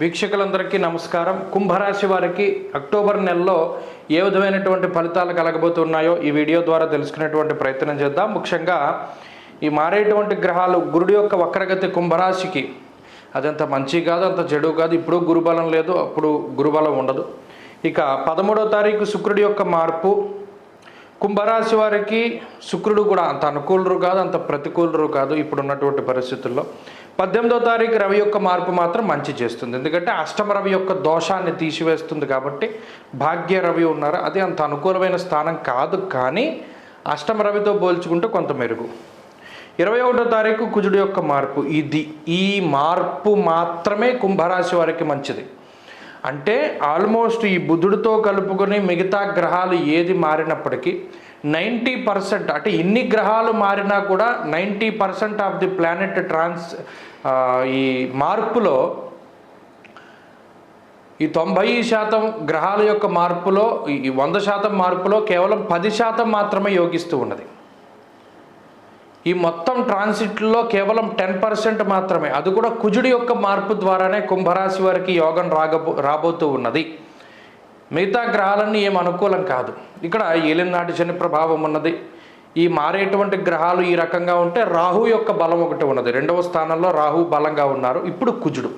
వీక్షకులందరికీ నమస్కారం. కుంభరాశి వారికి అక్టోబర్ నెలలో ఏ విధమైనటువంటి ఫలితాలు కలగబోతున్నాయో ఈ వీడియో ద్వారా తెలుసుకునేటువంటి ప్రయత్నం చేద్దాం. ముఖ్యంగా ఈ మారేటువంటి గ్రహాలు గురుడి యొక్క వక్రగతి కుంభరాశికి అదంత మంచి కాదు అంత చెడు కాదు. ఇప్పుడు గురుబలం లేదు అప్పుడు గురుబలం ఉండదు. ఇక పదమూడో తారీఖు శుక్రుడి యొక్క మార్పు. కుంభరాశి వారికి శుక్రుడు కూడా అంత అనుకూలరు కాదు అంత ప్రతికూలరు కాదు. ఇప్పుడు ఉన్నటువంటి పరిస్థితుల్లో పద్దెనిమిదో తారీఖు రవి యొక్క మార్పు మాత్రం మంచి చేస్తుంది. ఎందుకంటే అష్టమ రవి యొక్క దోషాన్ని తీసివేస్తుంది కాబట్టి భాగ్య రవి ఉన్నారు. అది అంత అనుకూలమైన స్థానం కాదు కానీ అష్టమ రవితో పోల్చుకుంటే కొంత మెరుగు. ఇరవై ఒకటో తారీఖు కుజుడు యొక్క మార్పు. ఇది ఈ మార్పు మాత్రమే కుంభరాశి వారికి మంచిది. అంటే ఆల్మోస్ట్ ఈ బుధుడితో కలుపుకొని మిగతా గ్రహాలు ఏది మారినప్పటికీ నైంటీ పర్సెంట్ అంటే ఇన్ని గ్రహాలు మారినా కూడా ninety percent of the planet trans ఈ మార్పులో ఈ తొంభై శాతం గ్రహాల యొక్క మార్పులో ఈ వంద శాతం మార్పులో కేవలం పది శాతం మాత్రమే యోగిస్తూ ఉన్నది. ఈ మొత్తం ట్రాన్సిట్లో కేవలం టెన్ పర్సెంట్ మాత్రమే. అది కూడా కుజుడి యొక్క మార్పు ద్వారానే కుంభరాశి వారికి యోగం రాగబో రాబోతూ ఉన్నది. మిగతా గ్రహాలన్నీ ఏం అనుకూలం కాదు. ఇక్కడ ఏలినాటి శని ప్రభావం ఉన్నది. ఈ మారేటువంటి గ్రహాలు ఈ రకంగా ఉంటే రాహు యొక్క బలం ఒకటి ఉన్నది. రెండవ స్థానంలో రాహు బలంగా ఉన్నారు. ఇప్పుడు కుజుడు.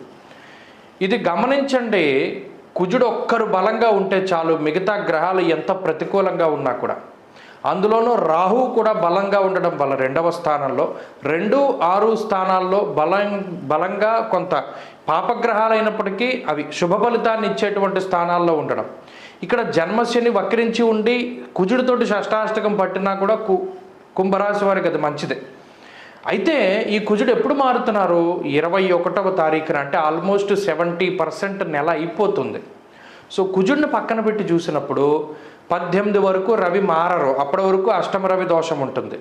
ఇది గమనించండి కుజుడు ఒక్కరు బలంగా ఉంటే చాలు మిగతా గ్రహాలు ఎంత ప్రతికూలంగా ఉన్నా కూడా. అందులోనూ రాహు కూడా బలంగా ఉండడం వల్ల రెండవ స్థానంలో రెండు ఆరు స్థానాల్లో బలం బలంగా కొంత పాపగ్రహాలైనప్పటికీ అవి శుభ ఫలితాన్ని ఇచ్చేటువంటి స్థానాల్లో ఉండడం. ఇక్కడ జన్మశని వక్రించి ఉండి కుజుడితోటి షష్టాష్టకం పట్టినా కూడా కు కుంభరాశి వారికి అది మంచిదే. అయితే ఈ కుజుడు ఎప్పుడు మారుతున్నారు? ఇరవై ఒకటవ తారీఖున అంటే ఆల్మోస్ట్ సెవెంటీ పర్సెంట్ నెల అయిపోతుంది. సో కుజుడిని పక్కన పెట్టి చూసినప్పుడు పద్దెనిమిది వరకు రవి మారరు. అప్పటి వరకు అష్టమ రవి దోషం ఉంటుంది.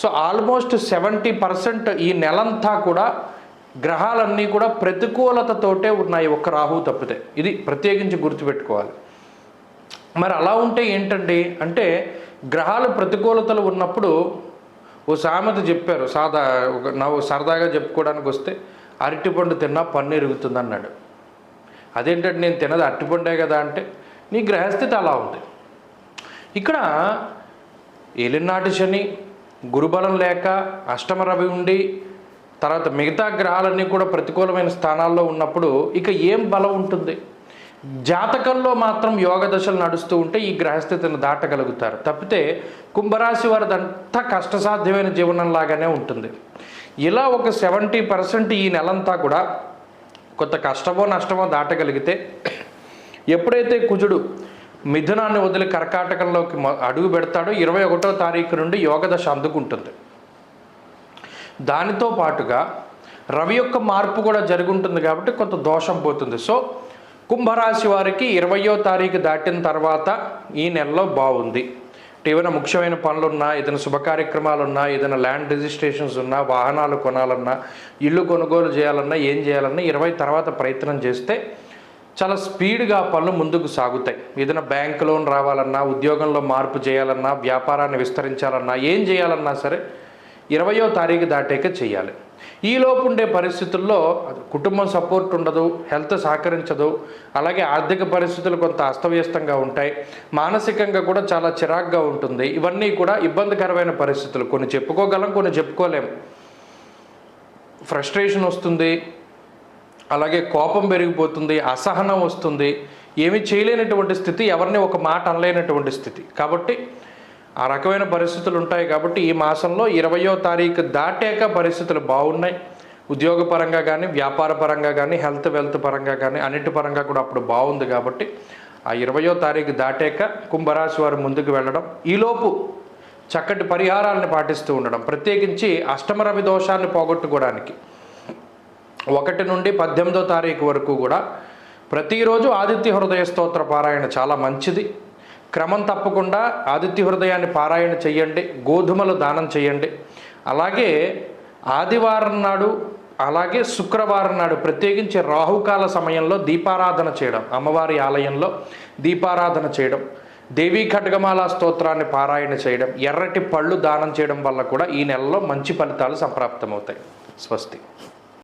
సో ఆల్మోస్ట్ సెవెంటీ పర్సెంట్ ఈ నెలంతా కూడా గ్రహాలన్నీ కూడా ప్రతికూలతతోటే ఉన్నాయి. ఒక్క రాహు తప్పితే. ఇది ప్రత్యేకించి గుర్తుపెట్టుకోవాలి. మరి అలా ఉంటే ఏంటండి? అంటే గ్రహాలు ప్రతికూలతలు ఉన్నప్పుడు ఓ సామెత చెప్పారు సాదా ఒక నవ్వు సరదాగా చెప్పుకోవడానికి వస్తే అరటిపండు తిన్నా పన్ను ఎరుగుతుంది అన్నాడు అదేంటంటే నేను తినది అరటిపండే కదా అంటే నీ గ్రహస్థితి అలా ఉంది. ఇక్కడ ఏలినాటి శని గురుబలం లేక అష్టమ రవి ఉండి తర్వాత మిగతా గ్రహాలన్నీ కూడా ప్రతికూలమైన స్థానాల్లో ఉన్నప్పుడు ఇక ఏం బలం ఉంటుంది? జాతకంలో మాత్రం యోగ దశలు నడుస్తూ ఉంటే ఈ గ్రహస్థితిని దాటగలుగుతారు. తప్పితే కుంభరాశి వారిదంతా కష్టసాధ్యమైన జీవనంలాగానే ఉంటుంది. ఇలా ఒక సెవెంటీ పర్సెంట్ ఈ నెలంతా కూడా కొంత కష్టమో నష్టమో దాటగలిగితే ఎప్పుడైతే కుజుడు మిథునాన్ని వదిలి కర్కాటకంలోకి అడుగు పెడతాడో ఇరవై ఒకటో తారీఖు నుండి యోగదశ అందుకుంటుంది. దానితో పాటుగా రవి యొక్క మార్పు కూడా జరుగుంటుంది కాబట్టి కొంత దోషం పోతుంది. సో కుంభరాశి వారికి ఇరవయో తారీఖు దాటిన తర్వాత ఈ నెలలో బాగుంది. ఏమైనా ముఖ్యమైన పనులున్నా ఏదైనా శుభకార్యక్రమాలున్నా ఏదైనా ల్యాండ్ రిజిస్ట్రేషన్స్ ఉన్నా వాహనాలు కొనాలన్నా ఇల్లు కొనుగోలు చేయాలన్నా ఏం చేయాలన్నా ఇరవై తర్వాత ప్రయత్నం చేస్తే చాలా స్పీడ్గా పనులు ముందుకు సాగుతాయి. ఏదైనా బ్యాంక్ లోన్ రావాలన్నా ఉద్యోగంలో మార్పు చేయాలన్నా వ్యాపారాన్ని విస్తరించాలన్నా ఏం చేయాలన్నా సరే ఇరవయో తారీఖు దాటాక చేయాలి. ఈలోపు ఉండే పరిస్థితుల్లో కుటుంబం సపోర్ట్ ఉండదు హెల్త్ సహకరించదు అలాగే ఆర్థిక పరిస్థితులు కొంత అస్తవ్యస్తంగా ఉంటాయి మానసికంగా కూడా చాలా చిరాగ్గా ఉంటుంది. ఇవన్నీ కూడా ఇబ్బందికరమైన పరిస్థితులు. కొన్ని చెప్పుకోగలం కొన్ని చెప్పుకోలేం. ఫ్రస్ట్రేషన్ వస్తుంది అలాగే కోపం పెరిగిపోతుంది అసహనం వస్తుంది. ఏమీ చేయలేనటువంటి స్థితి ఎవరిని ఒక మాట అనలేనటువంటి స్థితి. కాబట్టి ఆ రకమైన పరిస్థితులు ఉంటాయి కాబట్టి ఈ మాసంలో ఇరవయో తారీఖు దాటాక పరిస్థితులు బాగున్నాయి. ఉద్యోగపరంగా కానీ వ్యాపార పరంగా కానీ హెల్త్ వెల్త్ పరంగా కానీ అన్నిటి పరంగా కూడా అప్పుడు బాగుంది కాబట్టి ఆ ఇరవయో తారీఖు దాటాక కుంభరాశి వారు ముందుకు వెళ్ళడం ఈలోపు చక్కటి పరిహారాలను పాటిస్తూ ఉండడం ప్రత్యేకించి అష్టమరవి దోషాన్ని పోగొట్టుకోవడానికి. ఒకటి నుండి పద్దెనిమిదో తారీఖు వరకు కూడా ప్రతిరోజు ఆదిత్య హృదయ స్తోత్ర పారాయణ చాలా మంచిది. క్రమం తప్పకుండా ఆదిత్య హృదయాన్ని పారాయణ చేయండి గోధుమలు దానం చేయండి అలాగే ఆదివారం నాడు అలాగే శుక్రవారం నాడు ప్రత్యేకించి రాహుకాల సమయంలో దీపారాధన చేయడం అమ్మవారి ఆలయంలో దీపారాధన చేయడం దేవీ ఖడ్గమాల స్తోత్రాన్ని పారాయణ చేయడం ఎర్రటి పళ్ళు దానం చేయడం వల్ల కూడా ఈ నెలలో మంచి ఫలితాలు సంప్రాప్తమవుతాయి. స్వస్తి.